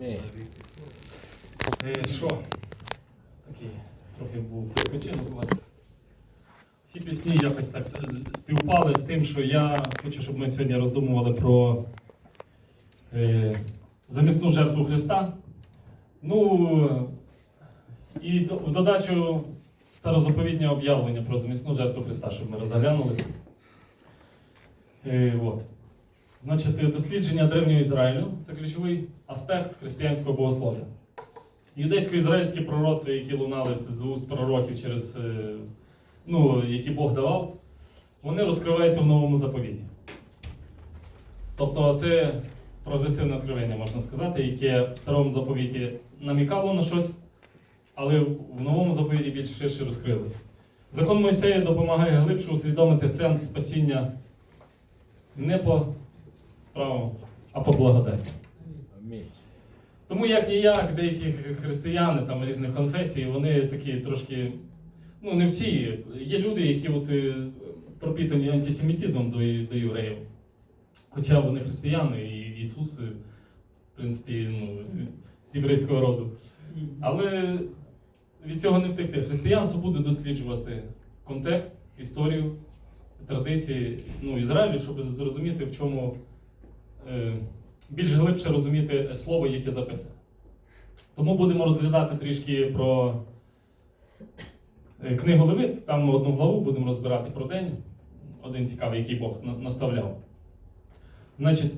Ні. Е, Що? Такий трохи був перепочинок у вас. Всі пісні якось так співпали з тим, що я хочу, щоб ми сьогодні роздумували про е, замісну жертву Христа. Ну і в додачу старозаповітнє об'явлення про замісну жертву Христа, щоб ми розглянули. Е, от. Значить, дослідження древнього Ізраїлю це ключовий аспект християнського богослов'я. Юдейсько-ізраїльські пророцтва, які лунали з уст пророків через, е, ну, які Бог давав, вони розкриваються в новому заповіті. Тобто це прогресивне откровення, можна сказати, яке в старому заповіті намікало на щось, але в новому заповіті більш ширше розкрилося. Закон Мойсея допомагає глибше усвідомити сенс спасіння не по справам, а по благодаті. Тому як і як, деякі християни там різних конфесій, вони такі трошки, ну не всі. Є люди, які от, е, пропітані антисемітизмом до, до євреїв. Хоча вони християни, і Ісус, е, в принципі, ну, з- єврейського роду. Але від цього не втекти. Християнство буде досліджувати контекст, історію, традиції ну, Ізраїлю, щоб зрозуміти, в чому більш глибше розуміти слово, яке записане. Тому будемо розглядати трішки про е, книгу Левит. Там одну главу будемо розбирати про день. Один цікавий, який Бог наставляв. Значить,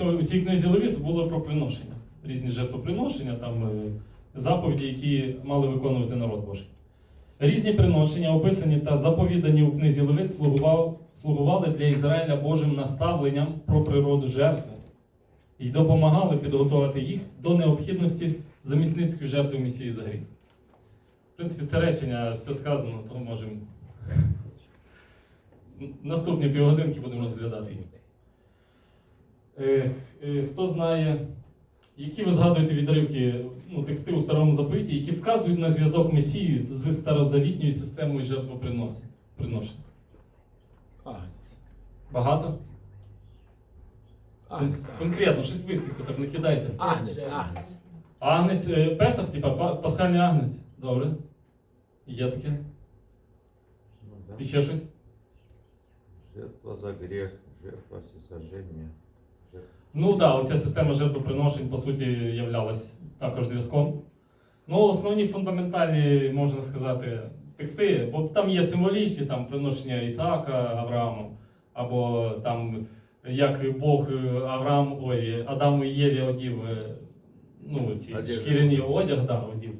у цій книзі Левит було про приношення. Різні жертвоприношення, там е, заповіді, які мали виконувати народ Божий. Різні приношення, описані та заповідані у книзі Левит, слугували для Ізраїля Божим наставленням про природу жертви і допомагали підготувати їх до необхідності замісницької жертви Месії за гріх. В принципі, це речення все сказано, тому можемо. Наступні півгодинки будемо розглядати їх. Е, Хто знає, які ви згадуєте відривки ну, тексти у старому заповіті, які вказують на зв'язок Месії з старозавітньою системою жертвоприношень? Багато? Агнець. Кон- Конкретно, щось вистрілку, так не кидайте. Агнець. Агнець. Агнець, е, Песах, типа па- пасхальний агнець. Добре. Є таке. Ну. І ще щось. Жертва за грех, жертва всесожжения. жертва- Ну так, да, оця система жертвоприношень, по суті, являлась також зв'язком. Ну, основні фундаментальні, можна сказати, тексти, бо там є символічні там приношення Ісаака Аврааму, або там як Бог е, Авраам, ой, Адаму і Єві одів е, ну, ці шкіряні одяг, да, одів.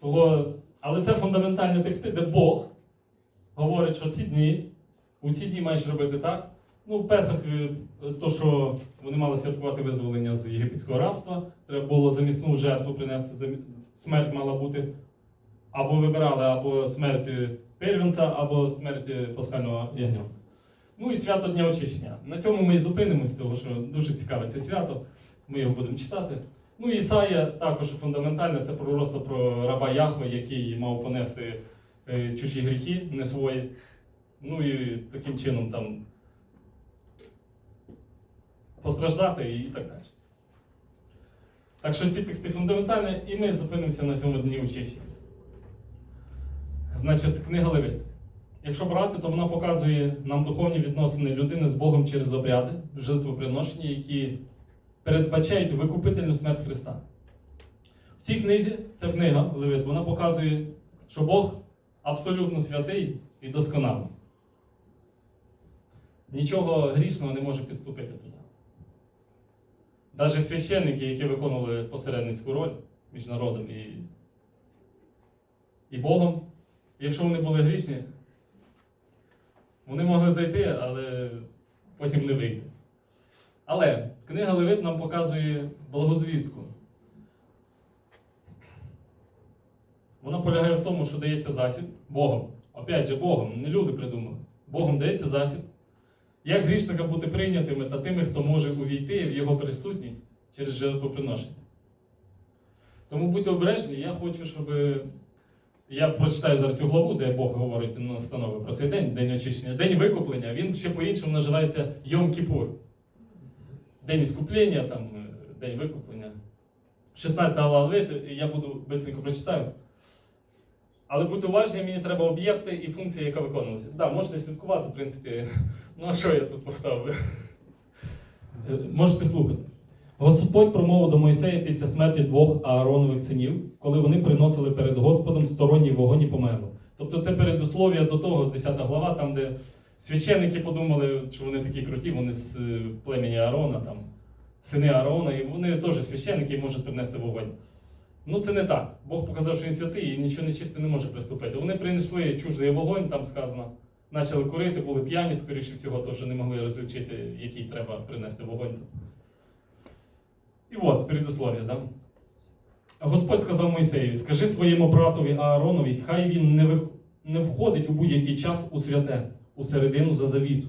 Того, але це фундаментальні тексти, де Бог говорить, що ці дні, у ці дні маєш робити так. Ну, Песах, е, то, що вони мали святкувати визволення з єгипетського рабства, треба було замісну жертву принести, смерть мала бути. Або вибирали або смерть е, первенця, або смерть е, пасхального ягня. Ну і свято Дня очищення. На цьому ми і зупинимось, тому що дуже цікаве це свято. Ми його будемо читати. Ну і Ісая також фундаментальне, це пророцтво про раба Яхве, який мав понести чужі гріхи, не свої. Ну і таким чином там постраждати і так далі. Так що ці тексти фундаментальні, і ми зупинимося на цьому дні очищення. Значить, книга Левит. Якщо брати, то вона показує нам духовні відносини людини з Богом через обряди, жертвоприношення, які передбачають викупительну смерть Христа. В цій книзі, ця книга Левит, вона показує, що Бог абсолютно святий і досконалий. Нічого грішного не може підступити нього. Навіть священники, які виконували посередницьку роль між народом і, і Богом, якщо вони були грішні, вони могли зайти, але потім не вийти. Але книга Левит нам показує благозвістку. Вона полягає в тому, що дається засіб Богом. Опять же, Богом, не люди придумали. Богом дається засіб. Як грішника бути прийнятими та тими, хто може увійти в його присутність через жертвоприношення. Тому будьте обережні, я хочу, щоб. Я прочитаю зараз цю главу, де Бог говорить на настанови про цей день, день очищення, день викуплення. Він ще по-іншому називається Йом Кіпур. День іскуплення, там, е, день викуплення. 16 глава я буду швидко прочитаю. Але будьте уважні, мені треба об'єкти і функція, яка виконувалася. Так, да, можете слідкувати, в принципі. Ну а що я тут поставив? Е, Можете слухати. Господь промовив до Мойсея після смерті двох Ааронових синів, коли вони приносили перед Господом сторонній вогонь і померло. Тобто це передуслов'я до того, 10 глава, там, де священники подумали, що вони такі круті, вони з е, племені Аарона, там, сини Аарона, і вони теж священники і можуть принести вогонь. Ну це не так. Бог показав, що він святий і нічого нечисте не може приступити. Вони принесли чужий вогонь, там сказано, почали курити, були п'яні, скоріше всього, тому що не могли розлічити, який треба принести вогонь. І от, передуслов'я, да? Господь сказав Мойсеєві, скажи своєму братові Ааронові, хай він не, вих... не входить у будь-який час у святе, у середину за завісу,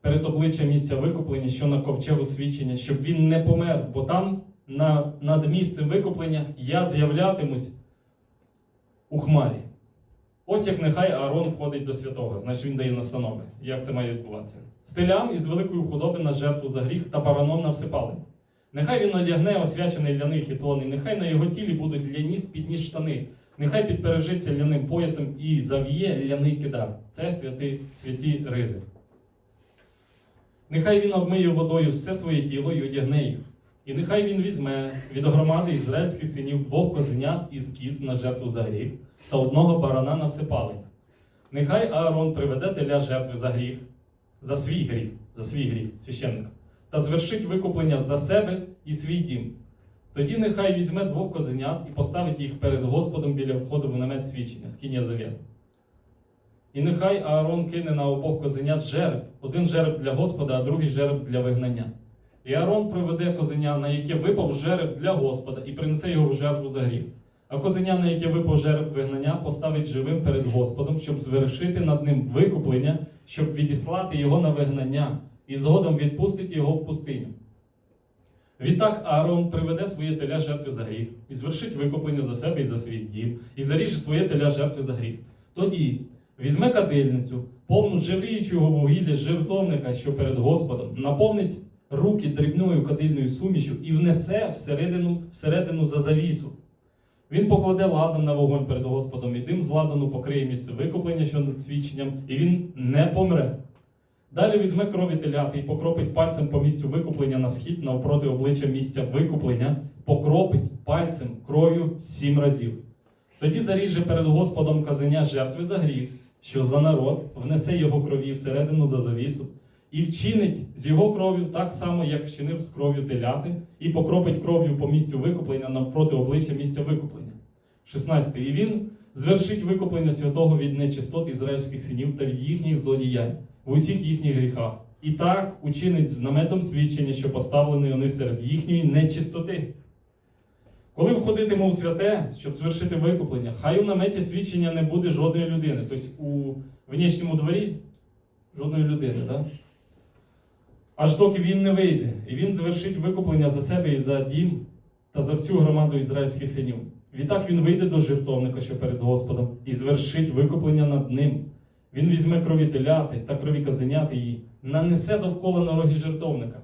перед обличчям місця викуплення, що на ковчегу свідчення, щоб він не помер, бо там на... над місцем викуплення я з'являтимусь у хмарі. Ось як нехай Аарон входить до святого, значить він дає настанови, як це має відбуватися. Стилям із великої худоби на жертву за гріх та бараном на всепалення. Нехай він одягне освячений ляний хітон, і нехай на його тілі будуть ляні спідні штани, нехай підпережиться ляним поясом і зав'є ляний кидар. Це святі, святі ризи. Нехай він обмиє водою все своє тіло і одягне їх. І нехай він візьме від громади ізраїльських синів двох козенят із кіз на жертву за гріх та одного барана на всепалення. Нехай Аарон приведе теля жертви за гріх, за свій гріх, за свій гріх священника, та звершить викуплення за себе і свій дім. Тоді нехай візьме двох козенят і поставить їх перед Господом біля входу в намет свідчення, скиня завіту. І нехай Аарон кине на обох козенят жереб, один жереб для Господа, а другий жереб для вигнання. І Аарон приведе козеня, на яке випав жереб для Господа, і принесе його в жертву за гріх. А козеня, на яке випав жереб вигнання, поставить живим перед Господом, щоб звершити над ним викуплення, щоб відіслати його на вигнання, і згодом відпустить його в пустиню. Відтак Аарон приведе своє теля жертви за гріх, і звершить викуплення за себе і за свій дім, і заріже своє теля жертви за гріх. Тоді візьме кадильницю, повну жевріючого вугілля жертовника, що перед Господом, наповнить руки дрібною кадильною сумішю і внесе всередину, всередину за завісу. Він покладе ладан на вогонь перед Господом, і дим з ладану покриє місце викуплення, що над свідченням, і він не помре. Далі візьме крові теляти і покропить пальцем по місцю викуплення на схід навпроти обличчя місця викуплення, покропить пальцем кров'ю сім разів. Тоді заріже перед Господом казання жертви за гріх, що за народ внесе його крові всередину за завісу, і вчинить з його кров'ю так само, як вчинив з кров'ю теляти, і покропить кров'ю по місцю викуплення навпроти обличчя місця викуплення. 16. І він звершить викуплення святого від нечистот ізраїльських синів та від їхніх злодіянь в усіх їхніх гріхах. І так учинить з наметом свідчення, що поставлений у них серед їхньої нечистоти. Коли входитиме у святе, щоб звершити викуплення, хай у наметі свідчення не буде жодної людини. Тобто у внішньому дворі жодної людини. Да? Аж доки він не вийде, і він звершить викуплення за себе і за дім та за всю громаду ізраїльських синів. Відтак він вийде до жертовника, що перед Господом, і звершить викуплення над ним. Він візьме крові теляти та крові козеняти її, нанесе довкола на роги жертовника.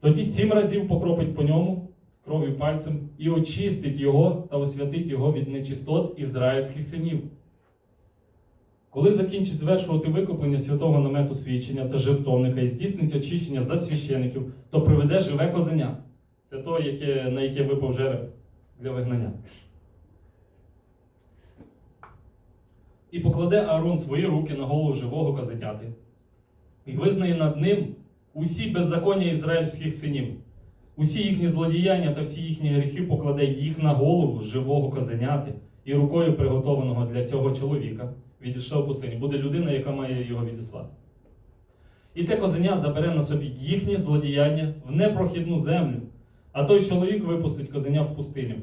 Тоді сім разів покропить по ньому кров'ю пальцем і очистить його та освятить його від нечистот ізраїльських синів. Коли закінчить звершувати викуплення святого намету свідчення та жертовника і здійснить очищення за священиків, то приведе живе козеня. Це то, яке, на яке випав жереб для вигнання. І покладе Аарон свої руки на голову живого козеняти, і визнає над ним усі беззаконня ізраїльських синів, усі їхні злодіяння та всі їхні гріхи покладе їх на голову живого козеняти, і рукою приготованого для цього чоловіка відійшов пустині. Буде людина, яка має його відіслати. І те козеня забере на собі їхні злодіяння в непрохідну землю, а той чоловік випустить козеня в пустиню.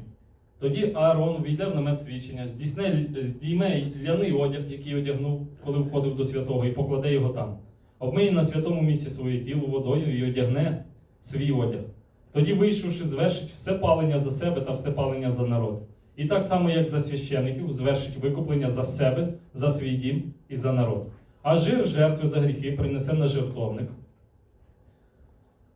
Тоді Аарон війде в намет свідчення, здійсне, здійме ляний одяг, який одягнув, коли входив до святого, і покладе його там. Обмиє на святому місці своє тіло водою і одягне свій одяг. Тоді, вийшовши, звершить все палення за себе та все палення за народ. І так само, як за священиків, звершить викуплення за себе, за свій дім і за народ. А жир жертви за гріхи принесе на жертовник.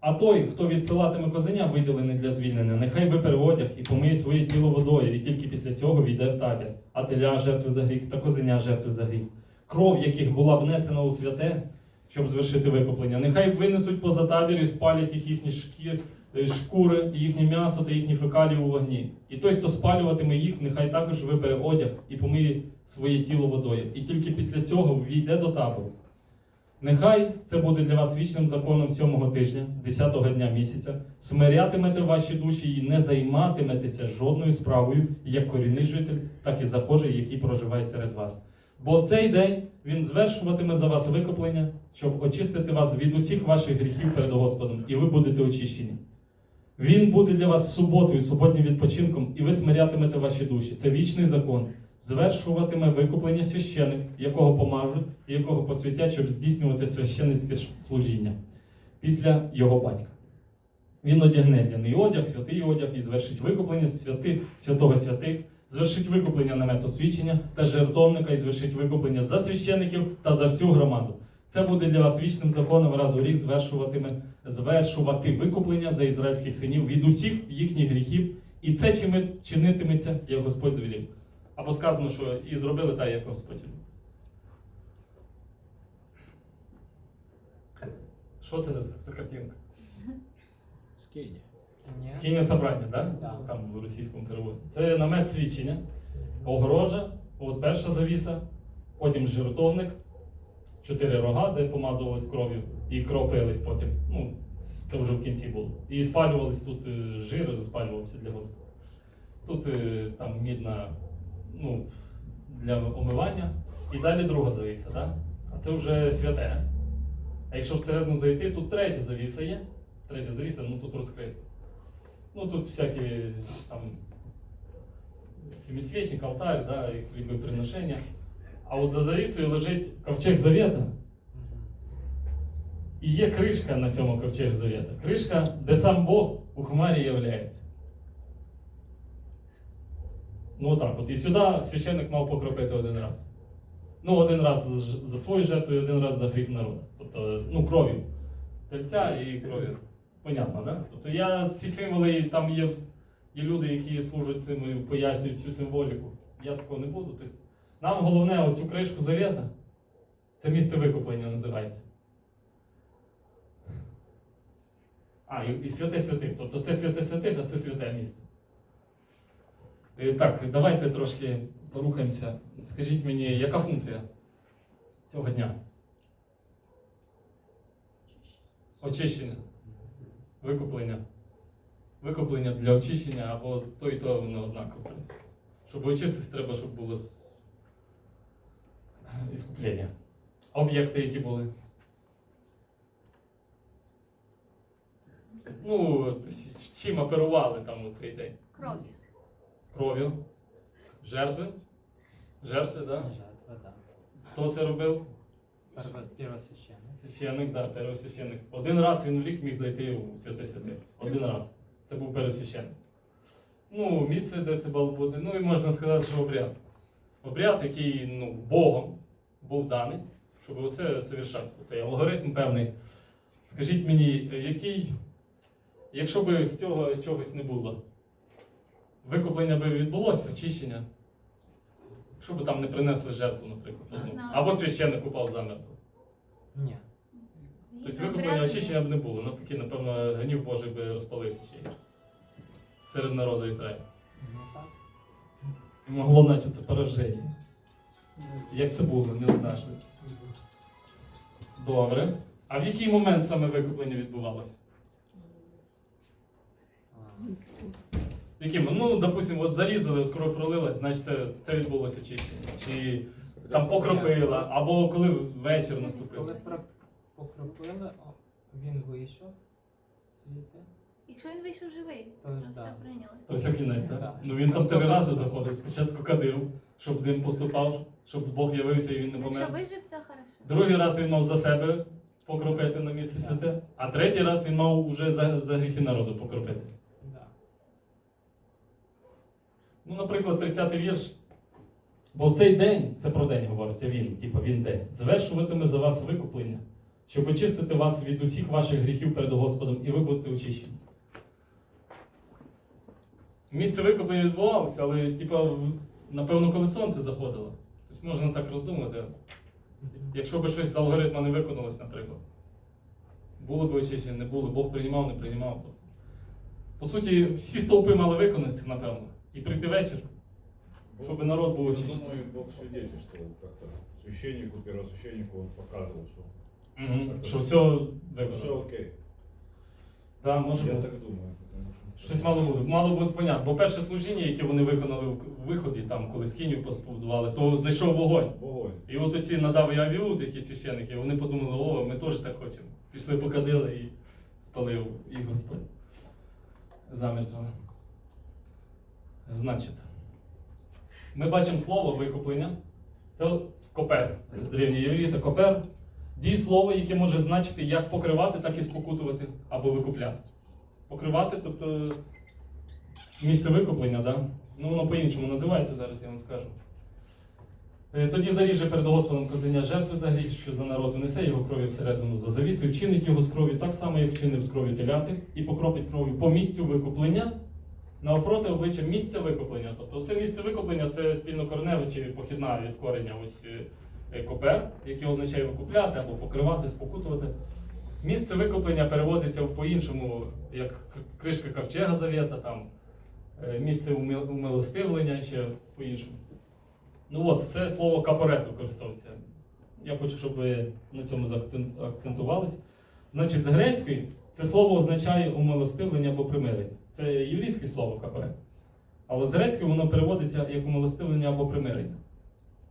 А той, хто відсилатиме козеня, виділений для звільнення, нехай випере одяг і помиє своє тіло водою, і тільки після цього війде в табір, а теля жертви за гріх та козеня жертви за гріх, кров яких була внесена у святе, щоб звершити викуплення. Нехай винесуть поза табір і спалять їх їхні шкір, шкури, їхнє м'ясо та їхні фекалії у вогні. І той, хто спалюватиме їх, нехай також вибере одяг і помиє своє тіло водою. І тільки після цього ввійде до табору. Нехай це буде для вас вічним законом сьомого тижня, десятого дня місяця. Смирятимете ваші душі і не займатиметеся жодною справою, як корінний житель, так і захожий, який проживає серед вас. Бо в цей день він звершуватиме за вас викуплення, щоб очистити вас від усіх ваших гріхів перед Господом, і ви будете очищені. Він буде для вас суботою, суботнім відпочинком, і ви смирятимете ваші душі. Це вічний закон. Звершуватиме викуплення священик, якого помажуть і якого посвятять, щоб здійснювати священницьке служіння після його батька. Він одягне ляний одяг, святий одяг і звершить викуплення святи, святого святих, звершить викуплення намету свідчення та жертовника і звершить викуплення за священиків та за всю громаду. Це буде для вас вічним законом раз у рік звершуватиме, звершувати викуплення за ізраїльських синів від усіх їхніх гріхів, і це чинитиметься, як Господь звелів. Або сказано, що і зробили так, як Господь. Що це за, картинка? Скині. Скиня собрання, да? Да. там в російському переводі. Це намет свідчення, огорожа, от перша завіса, потім жертовник, чотири рога, де помазувались кров'ю, і кропились потім. Ну, це вже в кінці було. І спалювались тут е, жир, спалювався для Господа. Тут е, там мідна ну, для омивання. І далі друга завіса, да? а це вже святе. А якщо всередину зайти, тут третя завіса є. Третя завіса, ну тут розкрита. Ну тут всякі там семисвічник, алтарь, да, і хлібоприношення. А от за завісою лежить ковчег завета. І є кришка на цьому ковчег завета. Кришка, де сам Бог у хмарі являється. Ну отак от. І сюди священник мав покропити один раз. Ну, один раз за свою жертву і один раз за гріх народу. Тобто, ну, кров'ю. Тельця і кров'ю. Понятно, да? Тобто я ці символи, там є, є люди, які служать цим і пояснюють цю символіку. Я такого не буду. Тобто, нам головне оцю кришку завета, це місце викуплення називається. А, і, і святе святих. Тобто це святе святих, а це святе місце. Е, Так, давайте трошки порухаємося. Скажіть мені, яка функція цього дня? Очищення. Викуплення. Викуплення для очищення або то і то не однаково. Щоб очиститись, треба, щоб було с- іскуплення. Об'єкти, які були. Ну, чим оперували там у цей день? Кров'ю. Кров'ю. Жертви. Жертви, так? Да? Жертва, да. Хто це робив? Перво- Первосвященник. Священник, да, первосвященник. Один раз він в рік міг зайти у святе святе. Один раз. Це був первосвященник. Ну, місце, де це бути. Ну і можна сказати, що обряд. Обряд, який ну, Богом був даний, щоб оце совершати. Цей алгоритм певний. Скажіть мені, який, якщо б з цього чогось не було, викуплення би відбулося, очищення. Якщо б там не принесли жертву, наприклад. ну, Або священник упав замертво. Ні. Тобто викуплення очищення б не було. Навпаки, напевно, гнів Божий би розпалився ще серед народу Ізраїля. Ну. Могло наче це пораження. Як це було, не однажды. Добре. А в який момент саме викуплення відбувалося? Яким? Ну, допустимо, от зарізали, от кров пролилась, значить це, це відбулося очищення. Чи там покропила, або коли вечір Коли наступив. про- покропили, о, він вийшов звідти. Якщо він вийшов живий, То то все да. прийнялося. То все кінець, Так. так? Ну він там три рази заходив. Спочатку кадив, щоб дим поступав, щоб Бог явився і він не Якщо помер. вижив, все хорошо. Другий раз він мав за себе покропити на місце святе, а третій раз він мав уже за, за гріхи народу покропити. Ну, наприклад, 30-й вірш. Бо в цей день, це про день говориться він, типу він день, звершуватиме за вас викуплення, щоб очистити вас від усіх ваших гріхів перед Господом, і ви будете очищені. Місце викуплення відбувалося, але типа, в- напевно, коли сонце заходило. Тобто можна так роздумати. Якщо б щось з алгоритму не виконалось, наприклад. Було б очищення, не було, Бог приймав, не приймав. По суті, всі стовпи мали виконатися, напевно. І прийти вечір, щоб народ був Я думаю, Бог свидетельствовал как-то священнику, первосвященнику, он показывал, что Мгм. Що все все окей. Да, може Я бути. так думаю. потому что- Щось мало бути. Мало бути понятно. Бо перше служіння, яке вони виконали в виході, там, коли скинів побудували, то зайшов вогонь. Вогонь. І от оці надав і авіут, які священники, вони подумали, о, ми теж так хочемо. Пішли покадили і спалив їх Господь. Замертво. Значить, ми бачимо слово викуплення. Це копер з древньої єврії, це копер. Дієслово, яке може значити як покривати, так і спокутувати або викупляти. Покривати, тобто місце викуплення, да? ну воно по-іншому називається зараз, я вам скажу. Е, Тоді заріже перед Господом козеня жертви за гріх, що за народ внесе його кров'ю всередину за завісу, вчинить його з кров'ю так само, як вчинив з кров'ю теляти, і покропить кров'ю по місцю викуплення, навпроти обличчя місця викуплення. Тобто це місце викуплення це спільнокореневе чи похідна від кореня ось е, е, копер, яке означає викупляти або покривати, спокутувати. Місце викуплення переводиться по-іншому, як кришка ковчега завета, там е, місце умилостивлення ще по-іншому. Ну от, це слово капорет використовується. Я хочу, щоб ви на цьому акцентувались. Значить, з грецької це слово означає умилостивлення або примирення. Це єврейське слово капорет. Але з грецької воно переводиться як умилостивлення або примирення.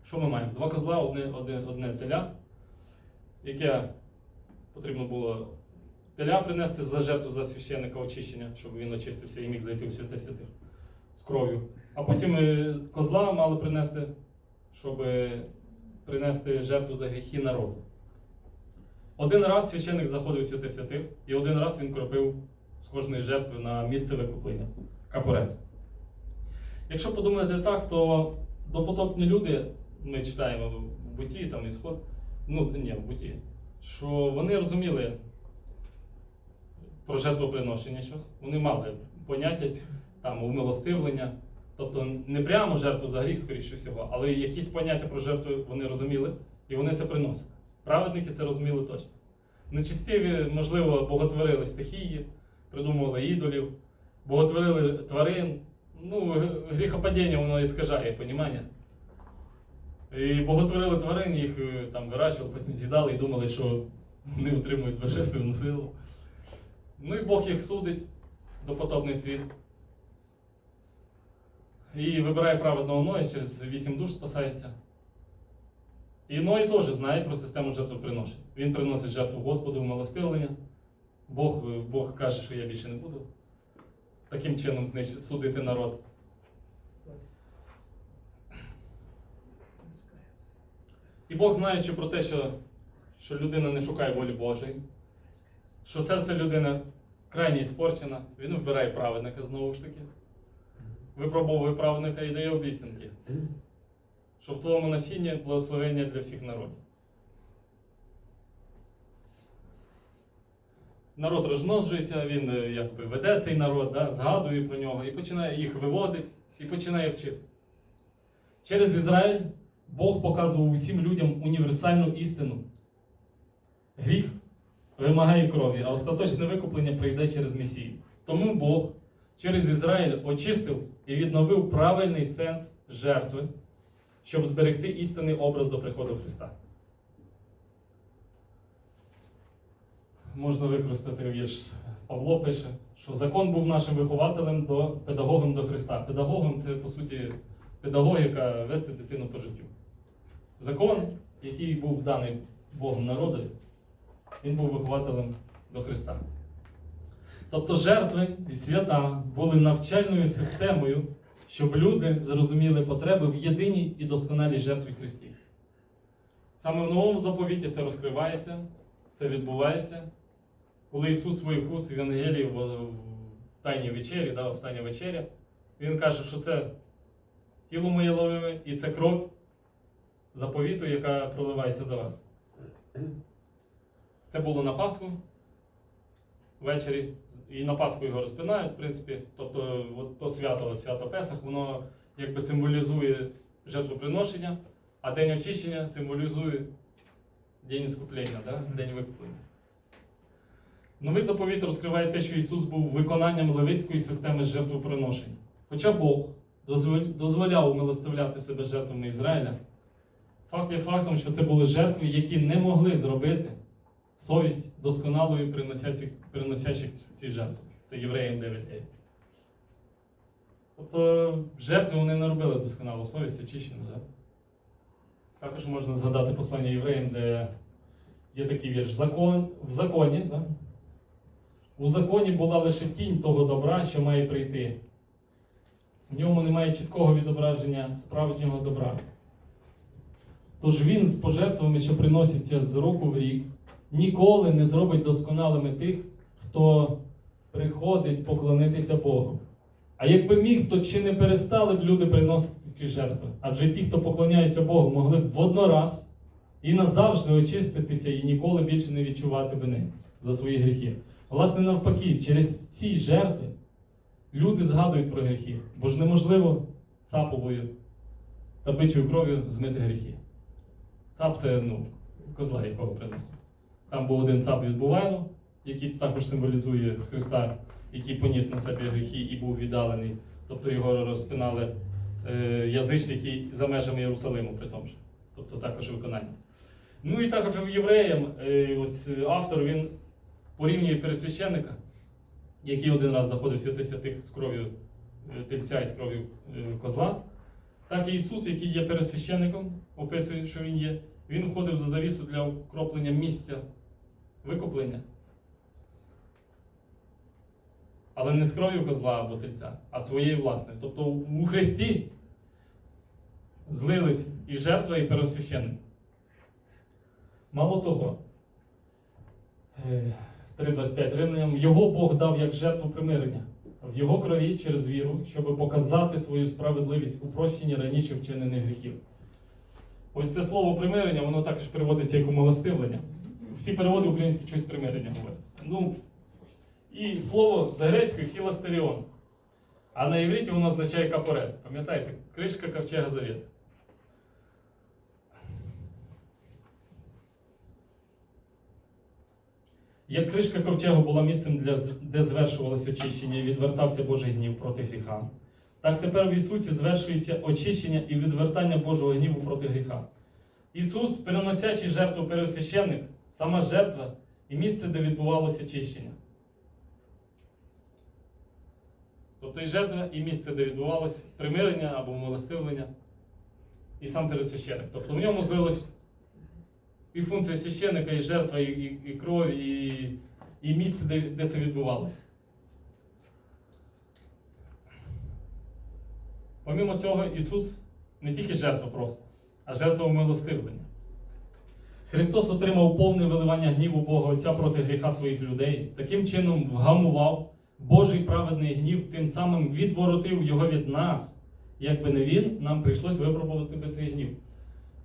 Що ми маємо? Два козла, одне, одне, одне теля, яке потрібно було теля принести за жертву за священника очищення, щоб він очистився і міг зайти в святе святих з кров'ю. А потім козла мали принести, щоб принести жертву за гріхи народу. Один раз священник заходив в святе святих, і один раз він кропив з кожної жертви на місце викуплення капорет. Якщо подумати так, то допотопні люди, ми читаємо в буті, там ісход, ну ні, в буті, що вони розуміли про жертвоприношення щось. Вони мали поняття там умилостивлення, тобто не прямо жертву за гріх, скоріше всього, але якісь поняття про жертву вони розуміли, і вони це приносили. Праведники це розуміли точно. Нечистиві, можливо, боготворили стихії, придумували ідолів, боготворили тварин. Ну, гріхопадіння воно іскажає понімання. І боготворили тварин, їх е, там вирощували, потім з'їдали і думали, що вони отримують божественну силу. Ну і Бог їх судить, допотопний світ. І вибирає праведного Ноя, через вісім душ спасається. І Ной теж знає про систему жертвоприношень. Він приносить жертву Господу в милостивлення. Бог, Бог каже, що я більше не буду таким чином судити народ. І Бог знаючи про те, що, що людина не шукає волі Божої, що серце людини крайне іспорчене, він вибирає праведника знову ж таки. Випробовує праведника і дає обіцянки, що в твоєму насінні благословення для всіх народів. Народ розмножується, він е, якби веде цей народ, да, згадує про нього і починає їх виводити і починає вчити. Через Ізраїль Бог показував усім людям універсальну істину. Гріх вимагає крові, а остаточне викуплення прийде через Месію. Тому Бог через Ізраїль очистив і відновив правильний сенс жертви, щоб зберегти істинний образ до приходу Христа. Можна використати вірш. Павло пише, що закон був нашим вихователем до педагогом до Христа. Педагогом це, по суті, педагогіка вести дитину по життю. Закон, який був даний Богом народові, він був вихователем до Христа. Тобто жертви і свята були навчальною системою, щоб люди зрозуміли потреби в єдиній і досконалій жертві Христі. Саме в новому заповіті це розкривається, це відбувається, коли Ісус уст в Євангелії в Тайній вечері, да, остання вечеря, Він каже, що це тіло моє ловиме і це кров заповіту, яка проливається за вас. Це було на Пасху ввечері. І на Пасху його розпинають, в принципі. Тобто, от то свято, свято Песах, воно якби символізує жертвоприношення, а день очищення символізує день іскуплення, да? день викуплення. Новий заповіт розкриває те, що Ісус був виконанням левицької системи жертвоприношень. Хоча Бог дозволяв умилостивляти себе жертвами Ізраїля, факт є фактом, що це були жертви, які не могли зробити совість досконалою приносящих, приносящих ці жертви. Це євреям 9.9. Тобто жертви вони не робили досконалу совість очищену. Да? Також можна згадати послання євреям, де є такий вірш. Закон, в законі, да? у законі була лише тінь того добра, що має прийти. В ньому немає чіткого відображення справжнього добра. Тож він з пожертвами, що приносяться з року в рік, ніколи не зробить досконалими тих, хто приходить поклонитися Богу. А якби міг, то чи не перестали б люди приносити ці жертви? Адже ті, хто поклоняється Богу, могли б воднораз і назавжди очиститися і ніколи більше не відчувати вини за свої гріхи. Власне, навпаки, через ці жертви люди згадують про гріхи, бо ж неможливо цаповою та бичою кров'ю змити гріхи. Цап це ну, козла, якого принесли. Там був один цап від Бувайло, який також символізує Христа, який поніс на себе гріхи і був віддалений. Тобто його розпинали е, язичники за межами Єрусалиму, при тому ж. Тобто також виконання. Ну і також в євреям е, ось, е, автор він порівнює пересвященника, який один раз заходив святи святих з кров'ю е, тельця і з кров'ю е, козла. Так і Ісус, який є пересвященником, описує, що Він є, Він входив за завісу для укроплення місця викуплення. Але не з кров'ю козла або тельця, а своєю власною. Тобто у Христі злились і жертва, і пересвященник. Мало того, е, 3.25 римлянам, його Бог дав як жертву примирення в його крові через віру, щоб показати свою справедливість у прощенні раніше вчинених гріхів. Ось це слово примирення, воно також переводиться як умилостивлення. Всі переводи українські щось примирення говорять. Ну, і слово з грецькою хіластеріон. А на євриті воно означає капорет. Пам'ятаєте, кришка ковчега завіту. Як кришка ковчегу була місцем, для, де звершувалося очищення і відвертався Божий гнів проти гріха, так тепер в Ісусі звершується очищення і відвертання Божого гніву проти гріха. Ісус, переносячий жертву пересвященник, сама жертва і місце, де відбувалося очищення. Тобто і жертва, і місце, де відбувалося примирення або милостивлення, і сам пересвященник. Тобто в ньому злилось і функція священника, і жертва, і, і, і кров, і, і місце, де, де це відбувалося. Помімо цього, Ісус не тільки жертва просто, а жертва умилостивлення. Христос отримав повне виливання гніву Бога Отця проти гріха своїх людей, таким чином вгамував Божий праведний гнів, тим самим відворотив його від нас. Якби не він, нам прийшлось випробувати би цей гнів.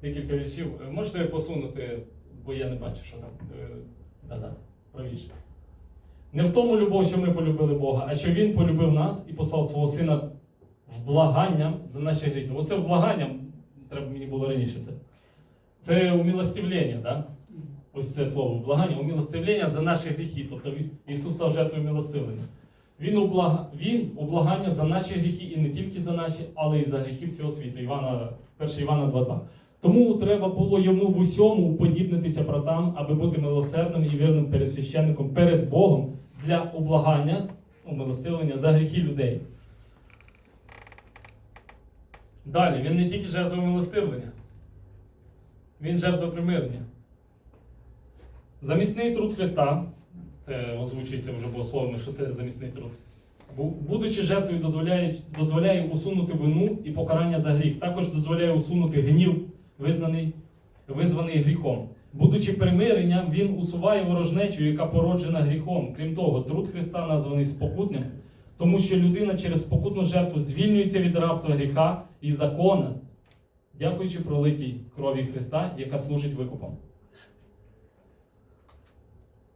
Декілька віршів. Е, Можете посунути, бо я не бачу, що там. Е, Да-да, правіше. Не в тому любов, що ми полюбили Бога, а що Він полюбив нас і послав свого Сина вблаганням за наші гріхи. Оце вблаганням, треба мені було раніше це. Це умилостивлення, да? Ось це слово вблагання, умилостивлення за наші гріхи. Тобто Ісус став жертвою милостивлення. Він, облага... Він облагання за наші гріхи і не тільки за наші, але й за гріхи всього світу. Івана, 1 Івана 2.2. Тому треба було йому в усьому уподібнитися братам, аби бути милосердним і вірним пересвященником перед Богом для облагання, умилостивлення за гріхи людей. Далі, він не тільки жертва милостивлення, він жертва примирення. Замісний труд Христа, це озвучується вже богословно, що це замісний труд. Будучи жертвою, дозволяє, дозволяє усунути вину і покарання за гріх. Також дозволяє усунути гнів, визнаний, визваний гріхом. Будучи примиренням, він усуває ворожнечу, яка породжена гріхом. Крім того, труд Христа названий спокутним, тому що людина через спокутну жертву звільнюється від рабства гріха і закона, дякуючи пролитій крові Христа, яка служить викупом.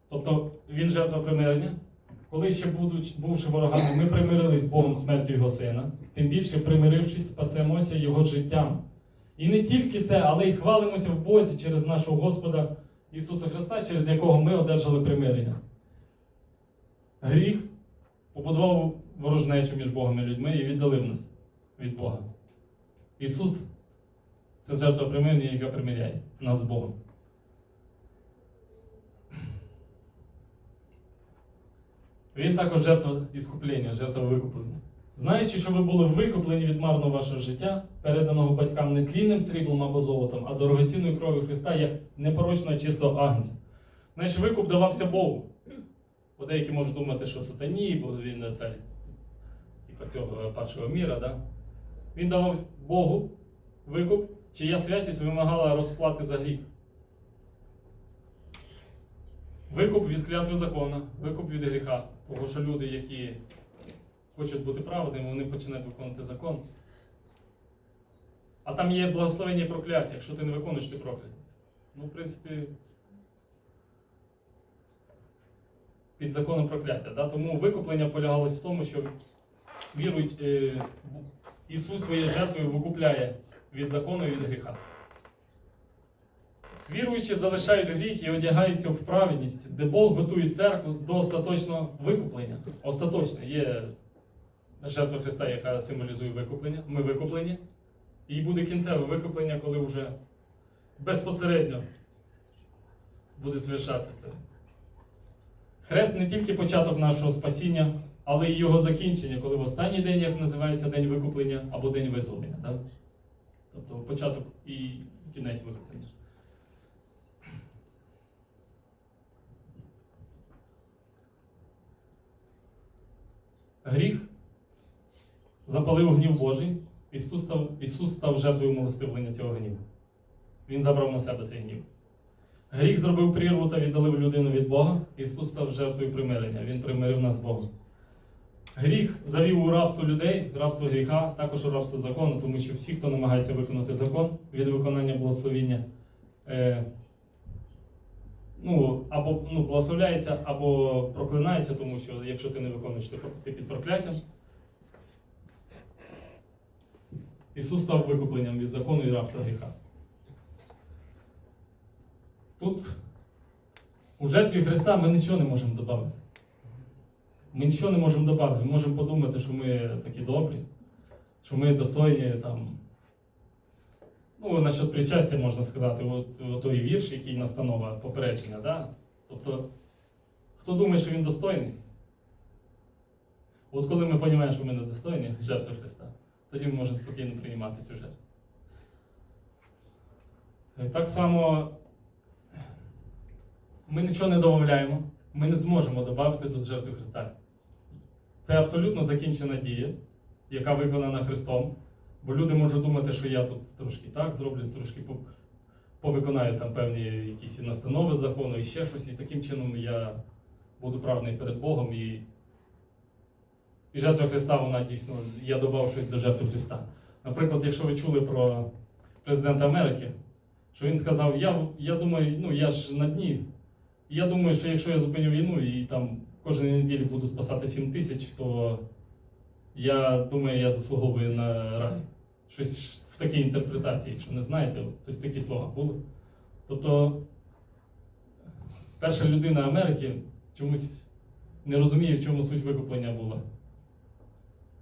Тобто він жертва примирення. Коли ще будуть, бувши ворогами, ми примирились з Богом смертю Його сина, тим більше примирившись, спасемося Його життям. І не тільки це, але й хвалимося в Бозі через нашого Господа Ісуса Христа, через якого ми одержали примирення. Гріх побудував ворожнечу між Богом і людьми і віддалив нас від Бога. Ісус це жертва примирення, яка примиряє нас з Богом. Він також жертва іскуплення, жертва викуплення. Знаючи, що ви були викуплені від марного вашого життя, переданого батькам не тлінним сріблом або золотом, а дорогоцінною кров'ю Христа, як непорочного чистого агнця. Значить, викуп давався Богу. Бо деякі можуть думати, що сатані, бо він е, та, цього падшого міра. Да? Він давав Богу викуп, чия святість вимагала розплати за гріх. Викуп від клятви закона, викуп від гріха. Тому що люди, які хочуть бути праведними, вони починають виконувати закон. А там є благословення і прокляття. Якщо ти не виконуєш, ти проклятий. Ну, в принципі, під законом прокляття. Да? Тому викуплення полягалось в тому, що вірують, е, Ісус своєю жертвою викупляє від закону і від гріха. Віруючі залишають гріх і одягаються в праведність, де Бог готує церкву до остаточного викуплення. Остаточне є жертва Христа, яка символізує викуплення. Ми викуплені. І буде кінцеве викуплення, коли вже безпосередньо буде звершатися це. Хрест не тільки початок нашого спасіння, але й його закінчення, коли в останній день, як називається день викуплення або день визволення. Так? Тобто початок і кінець викуплення. Гріх запалив гнів Божий, Ісус став, Ісус став жертвою милостивлення цього гніву. Він забрав на себе цей гнів. Гріх зробив прірву та віддалив людину від Бога. Ісус став жертвою примирення. Він примирив нас з Богом. Гріх завів у рабство людей, рабство гріха, також у рабство закону, тому що всі, хто намагається виконати закон від виконання благословіння, е, ну, або ну, благословляється, або проклинається, тому що якщо ти не виконуєш, ти, під прокляттям. Ісус став викупленням від закону і рабства гріха. Тут у жертві Христа ми нічого не можемо додати. Ми нічого не можемо додати. Ми можемо подумати, що ми такі добрі, що ми достойні там. Ну, насчет причастя можна сказати, от, от той вірш, який настанова попередження. Да? Тобто, хто думає, що він достойний? От коли ми розуміємо, що ми не достойні жертви Христа, тоді ми можемо спокійно приймати цю жертву. Так само ми нічого не додаємо, ми не зможемо додати до жертви Христа. Це абсолютно закінчена дія, яка виконана Христом. Бо люди можуть думати, що я тут трошки так зроблю, трошки повиконаю там певні якісь настанови закону і ще щось, і таким чином я буду правний перед Богом. І, і жертва Христа, вона дійсно, я додав щось до жертви Христа. Наприклад, якщо ви чули про президента Америки, що він сказав, я, я думаю, ну я ж на дні. Я думаю, що якщо я зупиню війну і там кожної неділі буду спасати 7 тисяч, то я думаю, я заслуговую на рай. Щось в такій інтерпретації, якщо не знаєте, тобто такі слова були. Тобто перша людина Америки чомусь не розуміє, в чому суть викуплення була.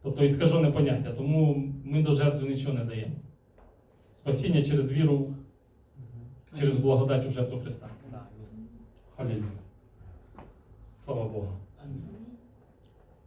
Тобто іскажене поняття, тому ми до жертви нічого не даємо. Спасіння через віру, через благодать у жертву Христа. 할렐루야. 써봐 보아.